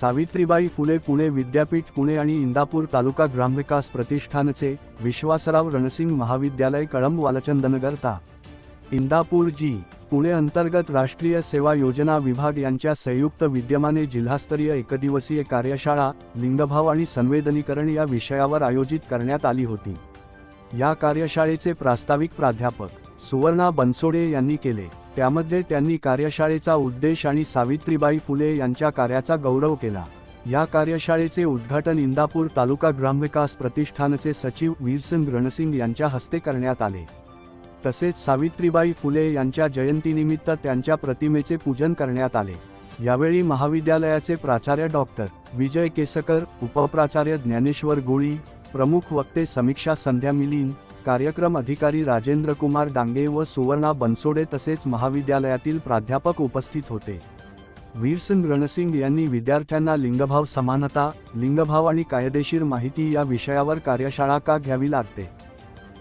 सावित्रीबाई फुले पुणे विद्यापीठ पुणे आणि इंदापूर तालुका ग्रामविकास प्रतिष्ठानचे विश्वासराव रणसिंग महाविद्यालय कळंब वालचंदनगरता इंदापूर जी पुणे अंतर्गत राष्ट्रीय सेवा योजना विभाग यांच्या संयुक्त विद्यमाने जिल्हास्तरीय एकदिवसीय कार्यशाळा लिंगभाव आणि संवेदनीकरण या विषयावर आयोजित करण्यात आली होती. या कार्यशाळेचे प्रास्ताविक प्राध्यापक सुवर्णा बनसोडे यांनी केले. त्यामध्ये त्यांनी कार्यशाळेचा उद्देश आणि सावित्रीबाई फुले यांच्या कार्याचा गौरव केला. या कार्यशाळेचे उद्घाटन इंदापूर तालुका ग्रामविकास प्रतिष्ठानचे सचिव वीरसिंग रणसिंग यांच्या हस्ते करण्यात आले. तसेच सावित्रीबाई फुले यांच्या जयंतीनिमित्त त्यांच्या प्रतिमेचे पूजन करण्यात आले. यावेळी महाविद्यालयाचे प्राचार्य डॉक्टर विजय केसकर उपप्राचार्य ज्ञानेश्वर गोळी प्रमुख वक्ते समीक्षा संध्या मिलिंद कार्यक्रम अधिकारी राजेंद्र कुमार डांगे व सुवर्णा बनसोडे तसेच महाविद्यालयातील प्राध्यापक उपस्थित होते. वीरसिंग रणसिंग यांनी विद्यार्थ्यांना लिंगभाव समानता लिंगभाव आणि कायदेशीर माहिती या विषयावर कार्यशाळा का घ्यावी लागते?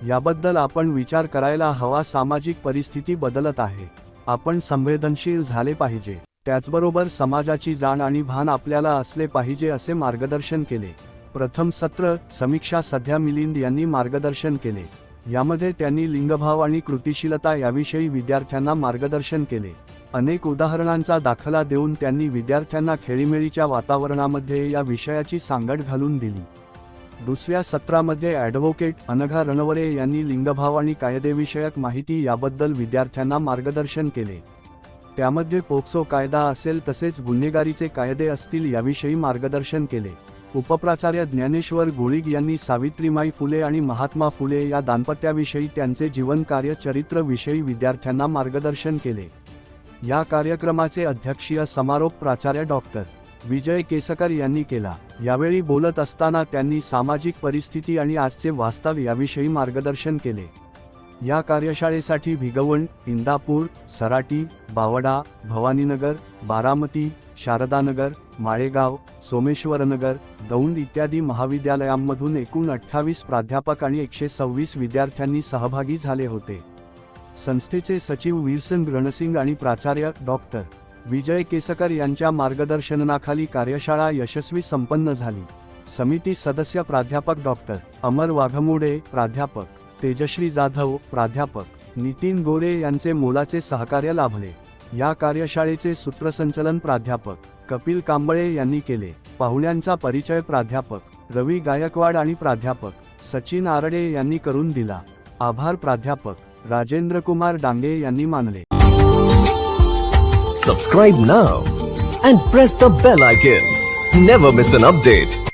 याबद्दल आपण विचार करायला हवा सामाजिक परिस्थिती बदलत आहे. आपण संवेदनशील झाले पाहिजे. त्याचबरोबर समाजाची जाण आणि भान आपल्याला असले पाहिजे असे मार्गदर्शन केले. प्रथम सत्र समीक्षा सध्या मिलिंद यांनी मार्गदर्शन केले. यामध्ये त्यांनी लिंगभाव आणि कृतिशीलता याविषयी विद्यार्थ्यांना मार्गदर्शन केले. अनेक उदाहरणांचा दाखला देऊन त्यांनी विद्यार्थ्यांना खेळीमेळीच्या वातावरणामध्ये या विषयाची सांगड घालून दिली. दुसऱ्या सत्रामध्ये ॲडव्होकेट अनघा रणवरे यांनी लिंगभाव आणि कायदेविषयक माहिती याबद्दल विद्यार्थ्यांना मार्गदर्शन केले. त्यामध्ये पोक्सो कायदा असेल तसेच गुन्हेगारीचे कायदे असतील याविषयी मार्गदर्शन केले. उपप्राचार्य ज्ञानेश्वर गोळीग यांनी सावित्रीमाई फुले आणि महात्मा फुले या दाम्पत्याविषयी त्यांचे जीवनकार्य चरित्रविषयी विद्यार्थ्यांना मार्गदर्शन केले. या कार्यक्रमाचे अध्यक्षीय समारोप प्राचार्य डॉक्टर विजय केसकर यांनी केला. यावेळी बोलत असताना त्यांनी सामाजिक परिस्थिती आणि आजचे वास्तव याविषयी मार्गदर्शन केले. या कार्यशाळेसाठी भिगवण इंदापूर सराटी बावडा भवानीनगर बारामती शारदानगर माळेगाव सोमेश्वरनगर दौंड इत्यादी महाविद्यालयांमधून एकूण अठ्ठावीस प्राध्यापक आणि एकशे सव्वीस विद्यार्थ्यांनी सहभागी झाले होते. संस्थेचे सचिव वीरसिंग रणसिंग आणि प्राचार्य डॉक्टर विजय केसकर यांच्या मार्गदर्शनाखाली कार्यशाळा यशस्वी संपन्न झाली. समिती सदस्य प्राध्यापक डॉक्टर अमर वाघमोडे प्राध्यापक तेजश्री जाधव प्राध्यापक नितीन गोरे यांचे मोलाचे सहकार्य लाभले. या कार्यशाळेचे सूत्रसंचलन प्राध्यापक कपिल कांबळे यांनी केले. पाहुण्यांचा परिचय प्राध्यापक रवी गायकवाड आणि प्राध्यापक सचिन आरडे यांनी करून दिला. आभार प्राध्यापक राजेंद्र कुमार डांगे यांनी मानले. Subscribe now and press the bell icon never miss an update